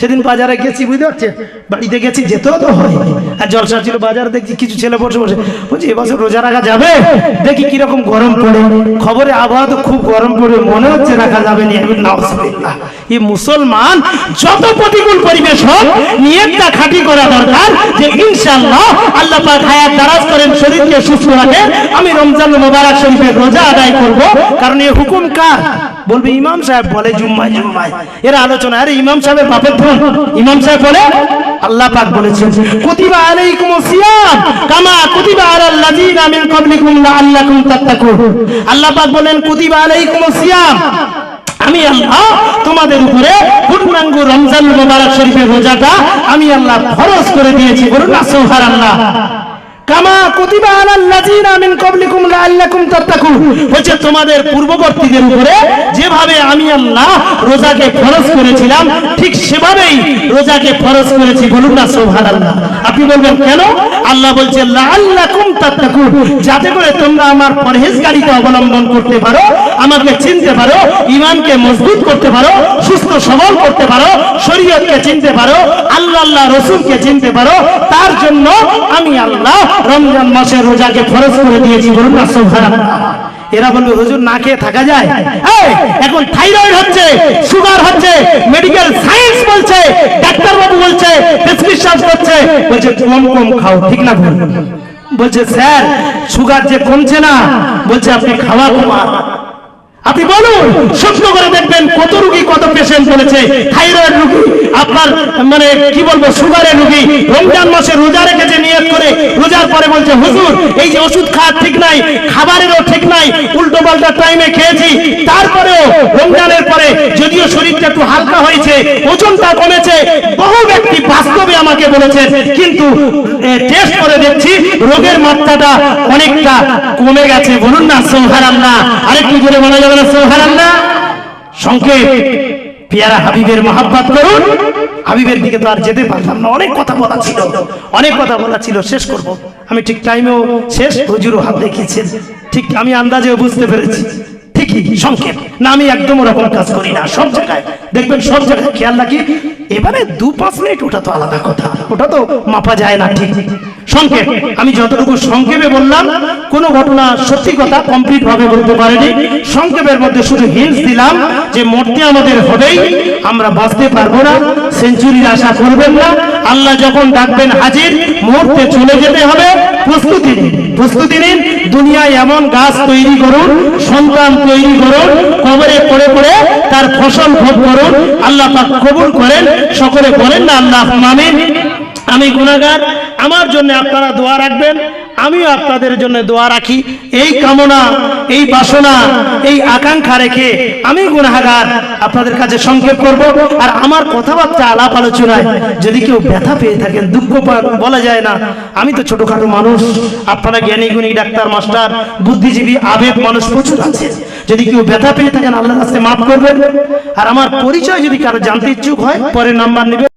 সেদিন বাজারে গেছি, বুঝতে পারছেন? বাড়িতে গেছি, যেতেও তো হয় আর জলসা ছিল বাজারে, দেখছি কিছু ছেলে বসে বসে। বলছি, এবছর রোজা রাখা যাবে? দেখি কীরকম গরম পড়ে। খবরে আবহাওয়া তো খুব গরম পড়ে মনে হচ্ছে রাখা যাবে এই মুসলমান যত প্রতিকূল পরিবেশ হোক, নিয়তটা খাঁটি করা দরকার যে ইনশাআল্লাহ আল্লাহ পাক হায়াত দারাজ করেন, শরীরকে সুস্থ রাখে। আমি রমজান মোবারক শরীফের রোজা আদায় করব। কারণ এই হুকুম কার? বলবে, ইমাম সাহেব বলে জুম্মায় জুম্মায়। এর আলোচনা, আরে ইমাম সাহেবের বাপের ধন ইমাম সাহেব বলে, আল্লাহ পাক বলেছেন, কুতিবা আলাইকুম সিয়াম কামা কুতিবা আলাল লাযিনা মিন ক্বাবলিকুম লাআল্লাকুম তাত্তাকুন। আল্লাহ পাক বলেন, কুতিবা আলাইকুম সিয়াম, আমি আল্লাহ তোমাদের উপরে পূর্ণাঙ্গ রমজান মোবারক শরীফের রোজাটা আমি আল্লাহ ফরজ করে দিয়েছি। বলুন না, সুবহানাল্লাহ। কামা তোমাদের পূর্ববর্তীদের উপরে যেভাবে আমি আল্লাহ রোজাকে ফরজ করেছিলাম ঠিক সেভাবেই রোজাকে ফরজ করেছি বলুন না, সুবহানাল্লাহ। আপনি বলবেন, কেন? আল্লাহ বলছে যাতে করে তোমরা আমার পরহেজগারিতা অবলম্বন করতে পারো, আমাকে চিনতে পারো ইমানকে মজবুত করতে পারো, সুস্থ সবল করতে পারো, শরীয়তকে চিনতে পারো, আল্লাহ আল্লাহ রসুলকে চিনতে পারো, তার জন্য আমি আল্লাহ রমজান মাসে রোজাকে ফরজ করে দিয়েছি। বলুন না, সুবহানাল্লাহ। এরা বলবে, হুজুর, না খেয়ে থাকা যায়? এখন থাইরয়েড হচ্ছে, সুগার হচ্ছে মেডিকেল সায়েন্স বলছে ডাক্তার বাবু বলছে প্রেসক্রিপশন করছে, বলছে, কম কম খাও, ঠিক না ভুল? বলছে, স্যার, সুগার যে কমছে না, বলছে, আপনি খাওয়া কমান আপনি বলুন সত্য করে দেখবেন কত রুগী, কত পেশেন্ট বলেছে, থাইরয়েড রুগী, আপনার মানে কি বলব, সুগারের রুগী, রমজান মাসে রোজা রেখেছে, নিয়ত করে, রোজার পরে বলছে, হুজুর, এই যে ওষুধ খাওয়ার ঠিক নাই, খাবারেরও নাই, উল্টো পাল্টা টাইমে খেয়েছি। তারপরেও রমজানের পরে যদিও শরীরটা একটু হালকা হয়েছে, ওজনটা কমেছে, বহু ব্যক্তি বাস্তবে আমাকে বলেছেন, কিন্তু টেস্ট করে দেখছি রোগের মাত্রাটা অনেকটা কমে গেছে। বলুন না সোহার আল্লাহ আরেকটু জোরে বলা যাবে না সোহার আল্লাহ সংক্ষেপ। পিয়ারা হাবিবের মহাব্বাত করুন। হাবিবের দিকে তো আর যেতে পারলাম না। অনেক কথা বলা ছিল। অনেক কথা বলা ছিল। শেষ করব। আমি ঠিক টাইমেও শেষ। হুজুরও হাত দেখিয়েছেন। ঠিক আমি আন্দাজেও বুঝতে পেরেছি। ঠিকই, সংক্ষেপ। না, আমি একদম ওরকম কাজ করি না। সব জায়গায়। দেখবেন, সব জায়গায় খেয়াল রাখি। এবারে দু পাঁচ মিনিট, ওটা তো আলাদা কথা। ওটা তো মাপা যায় না ঠিক। সংক্ষেপ। আমি যতটুকু সংক্ষেপে বললাম, কোন ঘটনা সত্যি কথা কমপ্লিট ভাবে বলতে পারিনি। সংক্ষেপের মধ্যে শুধু হিন্স দিলাম যে মরতে আমাদের হবেই। আমরা বাঁচতে পারব না। সেঞ্চুরির আশা করবেন না। আল্লাহ যখন ডাকবেন হাজির, মুহূর্তে চলে যেতে হবে। প্রস্তুতি নিন প্রস্তুতি নিন। দুনিয়ায় এমন গাছ তৈরি করুন, সন্তান তৈরি করুন, কবরে পড়ে পড়ে তার ফসল ভোগ করুন। আল্লাহ পাক কবুল করেন, সকলে বলেন না, আল্লাহ মামিন। আমি গুনাহগার আমার জন্য আপনারা দোয়া রাখবেন, আমিও আপনাদের জন্য দোয়া রাখি। এই কামনা, এই বাসনা, এই আকাঙ্ক্ষা রেখে আমি গুনাহগার আপনাদের কাছে সংক্ষেপ করব। আর আমার কথাবার্তা আলাপ আলোচনায় যদি কেউ ব্যথা পেয়ে থাকেন, দুঃখ বলা যায় না। আমি তো ছোটখাটো মানুষ, আপনারা জ্ঞানী গুণী ডাক্তার, মাস্টার, বুদ্ধিজীবী, আবেগ মানুষ প্রচুর আছে। যদি কেউ ব্যথা পেয়ে থাকেন, আল্লাহর কাছে মাফ করবেন। আর আমার পরিচয় যদি কারও জানতে ইচ্ছুক হয় পরে নাম্বার নেবে।